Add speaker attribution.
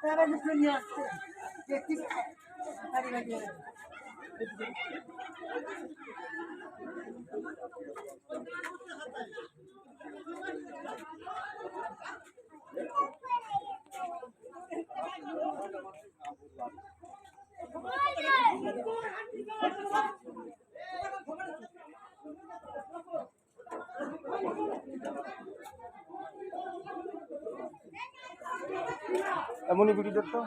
Speaker 1: তারা দুটো নিয়ে আসছে Thank you.
Speaker 2: এমনই ভিডিও তো